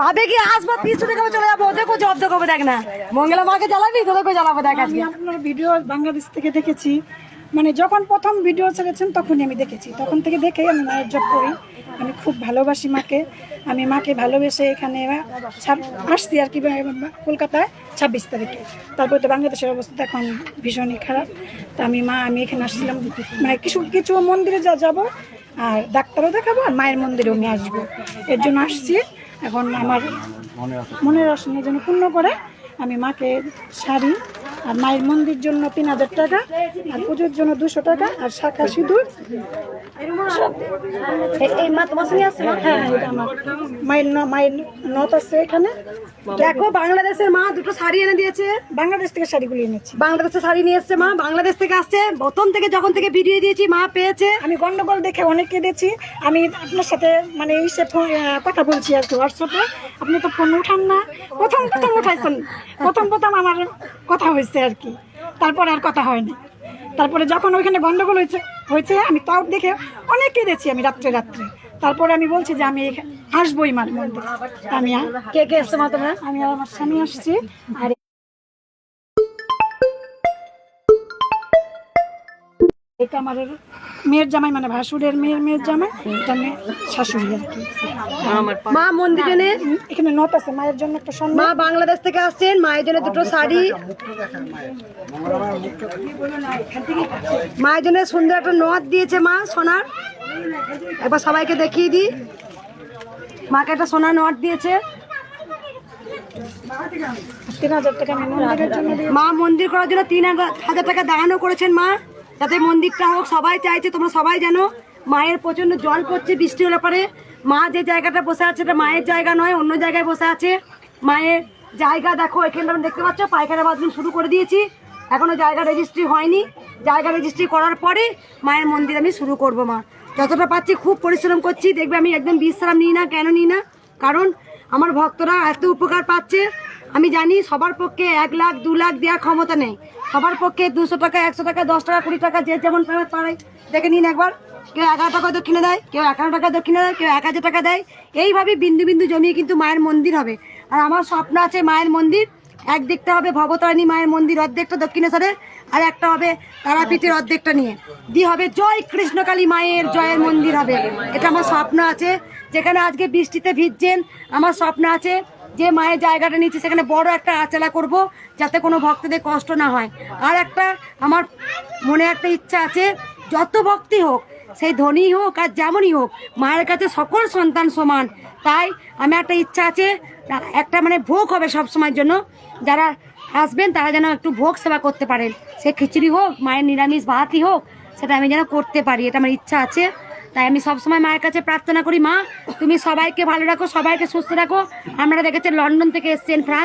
ভাবে কি আসব পিছু থেকে চলে যাব দেখো জব্দ করব দেখ না। মঙ্গলা মাকে জ্বালাবি তোদেরকে জ্বালাবো দেখ আমি আপনার ভিডিও বাংলাদেশ থেকে দেখেছি। মানে যখন প্রথম ভিডিও ছেড়েছেন তখনই আমি দেখেছি। তখন থেকে দেখে আমি মায়ের জব করি। আমি খুব ভালোবাসি মাকে। আমি মাকে ভালোবেসে এখানে আসছি আর কি কলকাতায় ছাব্বিশ তারিখে। তারপরে তো বাংলাদেশের অবস্থা এখন ভীষণই খারাপ। তা আমি মা আমি এখানে আসছিলাম। মানে কিছু কিছু মন্দিরে যা যাব আর ডাক্তারও দেখাবো আর মায়ের মন্দিরেও নিয়ে আসব। এর জন্য আসছি। এখন আমার মনের আসনের জন্য পূর্ণ করে, আমি মাকে শাড়ি আর মায়ের মন্দির জন্য তিন হাজার টাকা আর পুজোর জন্য দুশো টাকা আর শাখা সিঁদুর। এই- এই মা তোমার সঙ্গে আসছে হ্যাঁ এটা আমার। মায়ের ন- মায়ের নত আছে এখানে। দেখো বাংলাদেশের মা দুটো শাড়ি এনে দিয়েছে। বাংলাদেশ থেকে শাড়িগুলি এনেছি। বাংলাদেশের শাড়ি নিয়ে এসছে মা বাংলাদেশ থেকে আসছে। প্রথম থেকে যখন থেকে ভিডিও দিয়েছি মা পেয়েছে। আমি গন্ডগোল দেখে অনেককে দিয়েছি। আমি আপনার সাথে মানে ইসে ফোন কথা বলছি আর কি হোয়াটসঅ্যাপে আপনি তো ফোন উঠান না। প্রথম প্রথম উঠাইছেন। প্রথম প্রথম আমার কথা হয়েছে। আর কি। তারপরে আর কথা হয়নি। তারপরে যখন ওইখানে গন্ডগোল হয়েছে হয়েছে আমি তাও দেখে অনেককে দেখছি আমি রাত্রে রাত্রে। তারপরে আমি বলছি যে আমি আসবোই মার মন্দিরে আমি কে কে এসছে মা তোমরা? আমি আর আমার স্বামী আসছি আর এটা আমার মেয়ের জামাই মানে ভাসুরের মেয়ের মেয়ের জামাই এটা মেয়ে শাশুড়ি আর কি। মা মন্দিরে নে। এখানে নট আছে মায়ের জন্য একটা সম্মান মা বাংলাদেশ থেকে আসছেন মায়ের জন্য দুটো শাড়ি। মায়ের জন্য সুন্দর একটা নথ দিয়েছে মা সোনার। একবার সবাইকে দেখিয়ে দিই। মাকে একটা সোনার নট দিয়েছে। মা মন্দির করার জন্য তিন হাজার টাকা দানও করেছেন মা। যাতে মন্দিরটা হোক, সবাই চাইছে তোমরা সবাই জানো, মায়ের প্রচণ্ড জল পড়ছে, বৃষ্টি হলে পরে। মা যে জায়গাটা বসে আছে, এটা মায়ের জায়গা নয়, অন্য জায়গায় বসে আছে। মায়ের জায়গা দেখো, এখানে তোমরা দেখতে পাচ্ছ, পায়খানা বাথরুম শুরু করে দিয়েছি। এখনও জায়গা রেজিস্ট্রি হয়নি। জায়গা রেজিস্ট্রি করার পরে মায়ের মন্দির আমি শুরু করব, মা। যতটা পাচ্ছি খুব পরিশ্রম করছি, দেখবে আমি একদম বিশ্রাম নিই না, কেন নিই না? কারণ আমার ভক্তরা এত উপকার পাচ্ছে। আমি জানি সবার পক্ষে এক লাখ, দু লাখ দেওয়ার ক্ষমতা নেই। সবার পক্ষে দুশো টাকা, একশো টাকা, দশ টাকা, কুড়ি টাকা, যে যেমন পারে পারে দেখে নিন একবার। কেউ এগারো টাকা দক্ষিণে দেয়, কেউ এগারো টাকা দক্ষিণে দেয়, কেউ এক হাজার টাকা দেয়। এইভাবে বিন্দু বিন্দু জমিয়ে কিন্তু মায়ের মন্দির হবে। আর আমার স্বপ্ন আছে মায়ের মন্দির। একদিকটা হবে ভবতারিণী মায়ের মন্দির, অর্ধেকটা দক্ষিণেশ্বরে আর একটা হবে তারাপীঠের অর্ধেকটা নিয়ে। দিয়ে হবে জয় কৃষ্ণকালী মায়ের জয়ের মন্দির হবে। এটা আমার স্বপ্ন আছে। যেখানে আজকে বৃষ্টিতে ভিজছেন, আমার স্বপ্ন আছে যে মায়ের জায়গাটা নিচ্ছে সেখানে বড় একটা আচেলা করব যাতে কোনো ভক্তদের কষ্ট না হয়। আর একটা আমার মনে একটা ইচ্ছা আছে, যত ভক্তি হোক, সেই ধনী হোক আর যেমনই হোক, মায়ের কাছে সকল সন্তান সমান। তাই আমি একটা ইচ্ছা আছে, একটা মানে ভোগ হবে সব সময়ের জন্য। যারা আসবেন, তারা যেন একটু ভোগ সেবা করতে পারেন। সে খিচুড়ি হোক, মায়ের নিরামিষ ভাতই হোক, সেটা আমি যেন করতে পারি, এটা আমার ইচ্ছা আছে। তাই আমি সবসময় মায়ের কাছে প্রার্থনা করি, মা, তুমি সবাইকে ভালো রাখো, সবাইকে সুস্থ রাখো। আমরা দেখেছি লন্ডন থেকে এসছেন ফ্রান্স।